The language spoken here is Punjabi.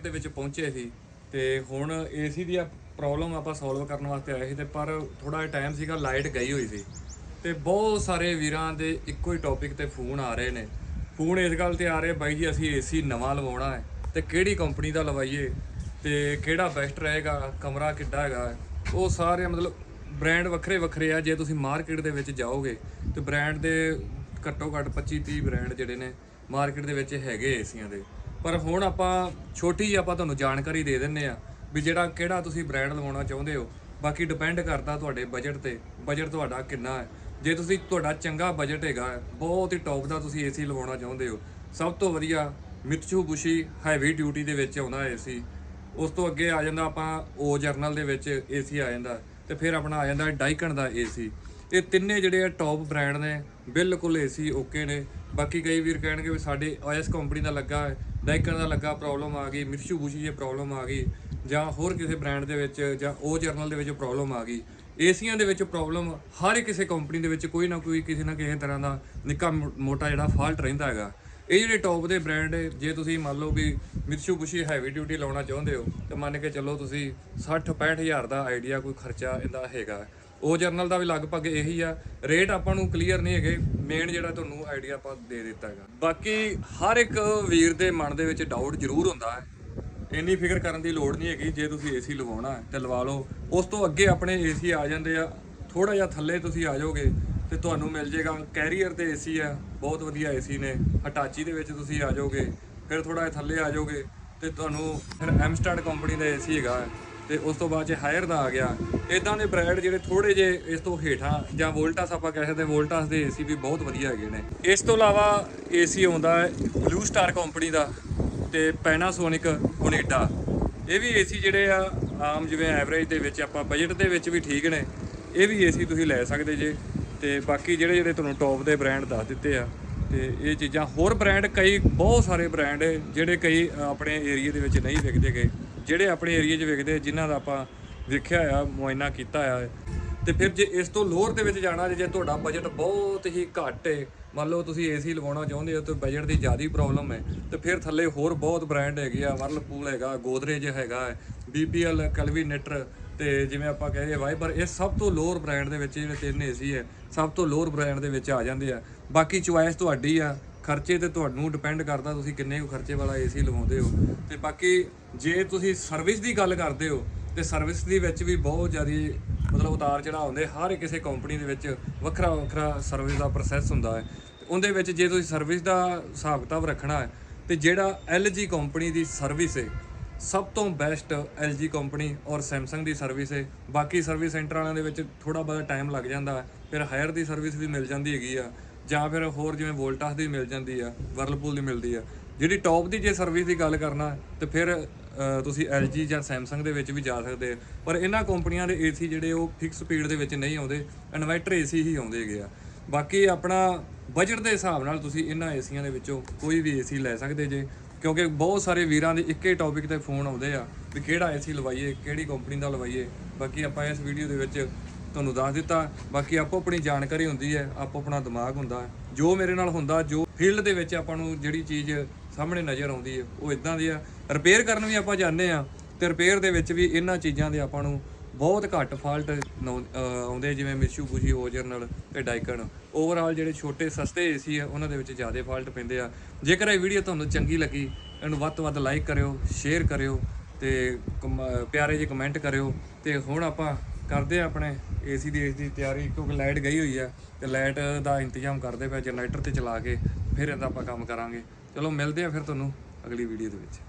ਦੇ ਵਿੱਚ ਪਹੁੰਚੇ ਸੀ ਤੇ ਹੁਣ ਏਸੀ ਦੀ ਪ੍ਰੋਬਲਮ ਆਪਾਂ ਸੋਲਵ ਕਰਨ ਵਾਸਤੇ ਆਏ ਸੀ ਤੇ ਪਰ ਥੋੜਾ ਜਿਹਾ ਟਾਈਮ ਸੀਗਾ ਲਾਈਟ ਗਈ ਹੋਈ ਸੀ। ਤੇ ਬਹੁਤ ਸਾਰੇ ਵੀਰਾਂ ਦੇ ਇੱਕੋ ਹੀ ਟੌਪਿਕ ਤੇ ਫੋਨ ਆ ਰਹੇ ਨੇ। ਫੋਨ ਇਸ ਗੱਲ ਤੇ ਆ ਰਹੇ, ਬਾਈ ਜੀ, ਅਸੀਂ ਏਸੀ ਨਵਾਂ ਲਵਾਉਣਾ ਹੈ। ਤੇ ਕਿਹੜੀ ਕੰਪਨੀ ਦਾ ਲਵਾਈਏ? ਤੇ ਕਿਹੜਾ ਬੈਸਟ ਰਹੇਗਾ? ਕਮਰਾ ਕਿੱਡਾ ਹੈਗਾ? ਉਹ ਸਾਰੇ ਮਤਲਬ ਬ੍ਰਾਂਡ ਵੱਖਰੇ ਵੱਖਰੇ ਆ, ਜੇ ਤੁਸੀਂ ਮਾਰਕੀਟ ਦੇ ਵਿੱਚ ਜਾਓਗੇ, ਤੇ ਬ੍ਰਾਂਡ ਦੇ ਘੱਟੋ ਘੱਟ 25 30 ਬ੍ਰਾਂਡ ਜਿਹੜੇ ਨੇ ਮਾਰਕੀਟ ਦੇ ਵਿੱਚ ਹੈਗੇ ਏਸੀਆਂ ਦੇ। ਪਰ ਹੁਣ ਆਪਾਂ ਛੋਟੀ ਜਿਹੀ ਆਪਾਂ ਤੁਹਾਨੂੰ ਜਾਣਕਾਰੀ ਦੇ ਦਿੰਨੇ ਆ ਵੀ ਜਿਹੜਾ ਕਿਹੜਾ ਤੁਸੀਂ ਬ੍ਰਾਂਡ ਲਵਾਉਣਾ ਚਾਹੁੰਦੇ ਹੋ। ਬਾਕੀ ਡਿਪੈਂਡ ਕਰਦਾ ਤੁਹਾਡੇ ਬਜਟ ਤੇ ਬਜਟ ਤੁਹਾਡਾ ਕਿੰਨਾ ਹੈ। ਜੇ ਤੁਸੀਂ ਤੁਹਾਡਾ ਚੰਗਾ ਬਜਟ ਹੈਗਾ, ਬਹੁਤ ਹੀ ਟੌਪ ਦਾ ਤੁਸੀਂ ਏਸੀ ਲਵਾਉਣਾ ਚਾਹੁੰਦੇ ਹੋ, ਸਭ ਤੋਂ ਵਧੀਆ ਮਿਤਸੂ ਬੁਸ਼ੀ ਹੈਵੀ ਡਿਊਟੀ ਦੇ ਵਿੱਚ ਆਉਂਦਾ ਏਸੀ ਉਸ ਤੋਂ ਅੱਗੇ ਆ ਜਾਂਦਾ ਆਪਾਂ ਓ ਜਰਨਲ ਦੇ ਵਿੱਚ ਏਸੀ ਆ ਜਾਂਦਾ, ਤੇ ਫਿਰ ਆਪਣਾ ਆ ਜਾਂਦਾ ਡਾਈਕਨ ਦਾ ਏਸੀ ਇਹ ਤਿੰਨੇ ਜਿਹੜੇ ਆ ਟੌਪ ਬ੍ਰਾਂਡ ਨੇ, ਬਿਲਕੁਲ ਏਸੀ ਓਕੇ ਨੇ। ਬਾਕੀ ਕਈ ਵੀਰ ਕਹਿਣਗੇ ਵੀ ਸਾਡੇ ਆਇਸ ਕੰਪਨੀ ਦਾ ਲੱਗਾ ਹੈ ਡਾਈਕਨ ਦਾ ਲੱਗਾ ਪ੍ਰੋਬਲਮ ਆ ਗਈ ਮਿਰਸ਼ੂ ਬੁਸ਼ੀ ਦੀ ਪ੍ਰੋਬਲਮ ਆ ਗਈ, ਜਾਂ ਹੋਰ ਕਿਸੇ ਬ੍ਰਾਂਡ ਦੇ ਵਿੱਚ, ਜਾਂ ਓ ਜਰਨਲ ਦੇ ਵਿੱਚ ਪ੍ਰੋਬਲਮ ਆ ਗਈ। ਏਸੀਆਂ ਦੇ ਵਿੱਚ ਪ੍ਰੋਬਲਮ ਹਰ ਕਿਸੇ ਕੰਪਨੀ ਦੇ ਵਿੱਚ ਕੋਈ ਨਾ ਕੋਈ, ਕਿਸੇ ਨਾ ਕਿਸੇ ਤਰ੍ਹਾਂ ਦਾ ਨਿੱਕਾ ਮੋ- ਮੋਟਾ ਜਿਹੜਾ ਫਾਲਟ ਰਹਿੰਦਾ ਹੈਗਾ। ਇਹ ਜਿਹੜੇ ਟੌਪ ਦੇ ਬ੍ਰਾਂਡ ਜੇ ਤੁਸੀਂ ਮੰਨ ਲਓ ਵੀ ਮਿਤਸੂਬਿਸ਼ੀ ਹੈਵੀ ਡਿਊਟੀ ਲਾਉਣਾ ਚਾਹੁੰਦੇ ਹੋ, ਤਾਂ ਮੰਨ ਕੇ ਚੱਲੋ ਤੁਸੀਂ 60 65000 ਦਾ ਆਈਡੀਆ ਕੋਈ ਖਰਚਾ ਇਹਦਾ ਹੈਗਾ। ਉਹ ਜਰਨਲ ਦਾ ਵੀ ਲਗਭਗ ਇਹੀ ਆ। ਰੇਟ ਆਪਾਂ ਨੂੰ ਕਲੀਅਰ ਨਹੀਂ ਹੈਗੇ। ਮੇਨ ਜਿਹੜਾ ਤੁਹਾਨੂੰ ਆਈਡੀਆ ਆਪਾਂ ਦੇ ਦਿੱਤਾ ਹੈਗਾ। ਬਾਕੀ ਹਰ ਇੱਕ ਵੀਰ ਦੇ ਮਨ ਦੇ ਵਿੱਚ ਡਾਊਟ ਜ਼ਰੂਰ ਹੁੰਦਾ ਹੈ। ਇੰਨੀ ਫਿਕਰ ਕਰਨ ਦੀ ਲੋੜ ਨਹੀਂ ਹੈਗੀ। ਜੇ ਤੁਸੀਂ ਏਸੀ ਲਵਾਉਣਾ ਹੈ ਤੇ ਲਵਾ ਲਓ। ਉਸ ਤੋਂ ਅੱਗੇ ਆਪਣੇ ਏਸੀ ਆ ਜਾਂਦੇ ਆ। ਥੋੜਾ ਜਿਹਾ ਥੱਲੇ ਤੁਸੀਂ ਆ ਜਾਓਗੇ ਤੇ ਤੁਹਾਨੂੰ ਮਿਲ ਜੇਗਾ ਕੈਰੀਅਰ ਤੇ ਏਸੀ ਆ ਬਹੁਤ ਵਧੀਆ ਏਸੀ ਨੇ। ਹਟਾਚੀ ਦੇ ਵਿੱਚ ਤੁਸੀਂ ਆ ਜਾਓਗੇ। ਫਿਰ ਥੋੜਾ ਜਿਹਾ ਥੱਲੇ ਆ ਜਾਓਗੇ ਤੇ ਤੁਹਾਨੂੰ ਫਿਰ ਐਮਸਟਰਡ ਕੰਪਨੀ ਦਾ ਏਸੀ ਹੈਗਾ ਤੇ ਉਸ ਤੋਂ ਬਾਅਦ ਚ ਹਾਇਰ ਦਾ ਆ ਗਿਆ। ਇਦਾਂ ਦੇ ਬ੍ਰਾਂਡ ਜਿਹੜੇ ਥੋੜੇ ਜੇ ਇਸ ਤੋਂ ਹੇਠਾਂ ਜਾਂ ਵੋਲਟਾਸ ਆਪਾਂ ਕਹਿ ਸਕਦੇ ਵੋਲਟਾਸ ਦੇ ਏਸੀ ਵੀ ਬਹੁਤ ਵਧੀਆ ਹੈਗੇ ਨੇ। ਇਸ ਤੋਂ ਇਲਾਵਾ ਏਸੀ ਆਉਂਦਾ ਹੈ ਬਲੂ ਸਟਾਰ ਕੰਪਨੀ ਦਾ ਤੇ ਪੈਨਾਸੋਨਿਕ ਓਨੇਡਾ ਇਹ ਵੀ ਏਸੀ ਜਿਹੜੇ ਆ, ਆਮ ਜਿਵੇਂ ਐਵਰੇਜ ਦੇ ਵਿੱਚ ਆਪਾਂ ਬਜਟ ਦੇ ਵਿੱਚ ਵੀ ਠੀਕ ਨੇ। ਇਹ ਵੀ ਏਸੀ ਤੁਸੀਂ ਲੈ ਸਕਦੇ ਜੇ ਤੇ ਬਾਕੀ ਜਿਹੜੇ ਜਿਹੜੇ ਤੁਹਾਨੂੰ ਟੌਪ ਦੇ ਬ੍ਰਾਂਡ ਦੱਸ ਦਿੱਤੇ ਆ ਤੇ ਇਹ ਚੀਜ਼ਾਂ ਹੋਰ ਬ੍ਰਾਂਡ ਕਈ ਬਹੁਤ ਸਾਰੇ ਬ੍ਰਾਂਡ ਜਿਹੜੇ ਕਈ ਆਪਣੇ ਏਰੀਆ ਦੇ ਵਿੱਚ ਨਹੀਂ ਵਿਕਦੇ ਗਏ। ਜਿਹੜੇ ਆਪਣੇ ਏਰੀਆ 'ਚ ਵਿਕਦੇ, ਜਿਨ੍ਹਾਂ ਦਾ ਆਪਾਂ ਵੇਖਿਆ ਆ ਮੁਆਇਨਾ ਕੀਤਾ ਆ ਤੇ ਫਿਰ ਜੇ ਇਸ ਤੋਂ ਲੋਅਰ ਦੇ ਵਿੱਚ ਜਾਣਾ, ਜੇ ਤੁਹਾਡਾ ਬਜਟ ਬਹੁਤ ਹੀ ਘੱਟ ਹੈ ਮੰਨ ਲਓ ਤੁਸੀਂ ਏਸੀ ਲਵਾਉਣਾ ਚਾਹੁੰਦੇ ਹੋ, ਤੇ ਬਜਟ ਦੀ ਜ਼ਿਆਦਾ ਪ੍ਰੋਬਲਮ ਹੈ, ਤੇ ਫਿਰ ਥੱਲੇ ਹੋਰ ਬਹੁਤ ਬ੍ਰਾਂਡ ਹੈਗੇ ਆ ਵਰਲਪੂਲ ਹੈਗਾ, ਗੋਦਰੇਜ ਹੈਗਾ, ਬੀਪੀਐਲ, ਕਲਵੀਨੇਟਰ ਤੇ ਜਿਵੇਂ ਆਪਾਂ ਕਹੀਏ ਵਾਈਬਰ ਇਹ ਸਭ ਤੋਂ ਲੋਅਰ ਬ੍ਰਾਂਡ ਦੇ ਵਿੱਚ ਜਿਹੜੇ ਤਿੰਨ ਏਸੀ ਹੈ, ਸਭ ਤੋਂ ਲੋਅਰ ਬ੍ਰਾਂਡ ਦੇ ਵਿੱਚ ਆ ਜਾਂਦੇ ਆ। ਬਾਕੀ ਚੁਆਇਸ ਤੁਹਾਡੀ ਆ, ਖਰਚੇ ਤੇ ਤੁਹਾਨੂੰ ਡਿਪੈਂਡ ਕਰਦਾ ਤੁਸੀਂ ਕਿੰਨੇ ਕੁ ਖਰਚੇ ਵਾਲਾ ਏਸੀ ਲਵਾਉਂਦੇ ਹੋ। ਤੇ ਬਾਕੀ ਜੇ ਤੁਸੀਂ ਸਰਵਿਸ ਦੀ ਗੱਲ ਕਰਦੇ ਹੋ, ਤੇ ਸਰਵਿਸ ਦੇ ਵਿੱਚ ਵੀ ਬਹੁਤ ਜ਼ਿਆਦਾ ਮਤਲਬ ਉਤਾਰ ਚੜਾਅ ਹੁੰਦੇ, ਹਰ ਕਿਸੇ ਕੰਪਨੀ ਦੇ ਵਿੱਚ ਵੱਖਰਾ ਵੱਖਰਾ ਸਰਵਿਸ ਦਾ ਪ੍ਰੋਸੈਸ ਹੁੰਦਾ ਹੈ। ਤੇ ਉਹਦੇ ਵਿੱਚ ਜੇ ਤੁਸੀਂ ਸਰਵਿਸ ਦਾ ਹਿਸਾਬ ਕਿਤਾਬ ਰੱਖਣਾ ਹੈ, ਤੇ ਜਿਹੜਾ LG ਕੰਪਨੀ ਦੀ ਸਰਵਿਸ ਹੈ ਸਭ ਤੋਂ ਬੈਸਟ LG ਕੰਪਨੀ ਔਰ Samsung ਦੀ ਸਰਵਿਸ ਹੈ ਬਾਕੀ ਸਰਵਿਸ ਸੈਂਟਰ ਵਾਲਿਆਂ ਦੇ ਵਿੱਚ ਥੋੜਾ ਬਹੁਤਾ ਟਾਈਮ ਲੱਗ ਜਾਂਦਾ ਫਿਰ ਹਾਇਰ ਦੀ ਸਰਵਿਸ ਵੀ ਮਿਲ ਜਾਂਦੀ ਹੈਗੀ ਆ ਜਾਂ ਫਿਰ ਹੋਰ ਜਿਵੇਂ ਵੋਲਟਾਸ ਦੀ ਮਿਲ ਜਾਂਦੀ ਆ ਵਰਲਪੂਲ ਦੀ ਮਿਲਦੀ ਆ। ਜਿਹੜੀ ਟੌਪ ਦੀ ਜੇ ਸਰਵਿਸ ਦੀ ਗੱਲ ਕਰਨਾ ਤੇ ਫਿਰ ਅ, ਤੁਸੀਂ LG ਜਾਂ Samsung ਦੇ ਵਿੱਚ ਵੀ ਜਾ ਸਕਦੇ ਪਰ ਇਹਨਾਂ ਕੰਪਨੀਆਂ ਦੇ ਏਸੀ ਜਿਹੜੇ ਉਹ ਫਿਕਸ ਸਪੀਡ ਦੇ ਵਿੱਚ ਨਹੀਂ ਆਉਂਦੇ ਇਨਵਰਟਰ ਏਸੀ ਹੀ ਆਉਂਦੇ ਹੈਗੇ ਆ। ਬਾਕੀ ਆਪਣਾ ਬਜਟ ਦੇ ਹਿਸਾਬ ਨਾਲ ਤੁਸੀਂ ਇਹਨਾਂ ਏਸੀਆਂ ਦੇ ਵਿੱਚੋਂ ਕੋਈ ਵੀ ਏਸੀ ਲੈ ਸਕਦੇ ਜੇ। ਕਿਉਂਕਿ ਬਹੁਤ ਸਾਰੇ ਵੀਰਾਂ ਦੇ ਇੱਕੇ ਟੌਪਿਕ ਤੇ ਫੋਨ ਆਉਂਦੇ ਆ ਵੀ ਕਿਹੜਾ ਏਸੀ ਲਵਾਈਏ, ਕਿਹੜੀ ਕੰਪਨੀ ਦਾ ਲਵਾਈਏ। ਬਾਕੀ ਆਪਾਂ ਇਸ ਵੀਡੀਓ ਦੇ ਵਿੱਚ ਤੁਹਾਨੂੰ ਦੱਸ ਦਿੱਤਾ। ਬਾਕੀ ਆਪੋ ਆਪਣੀ ਜਾਣਕਾਰੀ ਹੁੰਦੀ ਹੈ, ਆਪੋ ਆਪਣਾ ਦਿਮਾਗ ਹੁੰਦਾ ਹੈ। ਜੋ ਮੇਰੇ ਨਾਲ ਹੁੰਦਾ, ਜੋ ਫੀਲਡ ਦੇ ਵਿੱਚ ਆਪਾਂ ਨੂੰ ਜਿਹੜੀ ਚੀਜ਼ ਸਾਹਮਣੇ ਨਜ਼ਰ ਆਉਂਦੀ ਹੈ, ਉਹ ਇਦਾਂ ਦੀ ਆ। ਰਿਪੇਅਰ ਕਰਨ ਵੀ ਆਪਾਂ ਜਾਂਦੇ ਆ ਤੇ ਰਿਪੇਅਰ ਦੇ ਵਿੱਚ ਵੀ ਇਹਨਾਂ ਚੀਜ਼ਾਂ ਦੇ ਆਪਾਂ ਨੂੰ ਬਹੁਤ ਘੱਟ ਫਾਲਟ ਆਉਂਦੇ ਜਿਵੇਂ ਮਿਸ਼ੂ ਬੁਸ਼ੀ ਓਜਰਨਲ ਤੇ ਡਾਈਕਨ ਓਵਰਆਲ ਜਿਹੜੇ ਛੋਟੇ ਸਸਤੇ ਏਸੀ ਆ, ਉਹਨਾਂ ਦੇ ਵਿੱਚ ਜ਼ਿਆਦਾ ਫਾਲਟ ਪੈਂਦੇ ਆ। ਜੇਕਰ ਇਹ ਵੀਡੀਓ ਤੁਹਾਨੂੰ ਚੰਗੀ ਲੱਗੀ, ਇਹਨੂੰ ਵੱਧ ਤੋਂ ਵੱਧ ਲਾਈਕ ਕਰਿਓ ਸ਼ੇਅਰ ਕਰਿਓ ਤੇ ਕਮ- ਪਿਆਰੇ ਜਿਹੇ ਕਮੈਂਟ ਕਰਿਓ। ਤੇ ਹੁਣ ਆਪਾਂ ਕਰਦੇ ਆ ਆਪਣੇ ਏਸੀ ਦੀ ਏਸੀ ਦੀ ਤਿਆਰੀ, ਕਿਉਂਕਿ ਲਾਈਟ ਗਈ ਹੋਈ ਆ ਤੇ ਲਾਈਟ ਦਾ ਇੰਤਜ਼ਾਮ ਕਰਦੇ ਪਿਆ ਜਨਰੇਟਰ ਤੇ ਚਲਾ ਕੇ, ਫਿਰ ਇਹਦਾ ਆਪਾਂ ਕੰਮ ਕਰਾਂਗੇ। ਚਲੋ ਮਿਲਦੇ ਆ ਫਿਰ ਤੁਹਾਨੂੰ ਅਗਲੀ ਵੀਡੀਓ ਦੇ ਵਿੱਚ।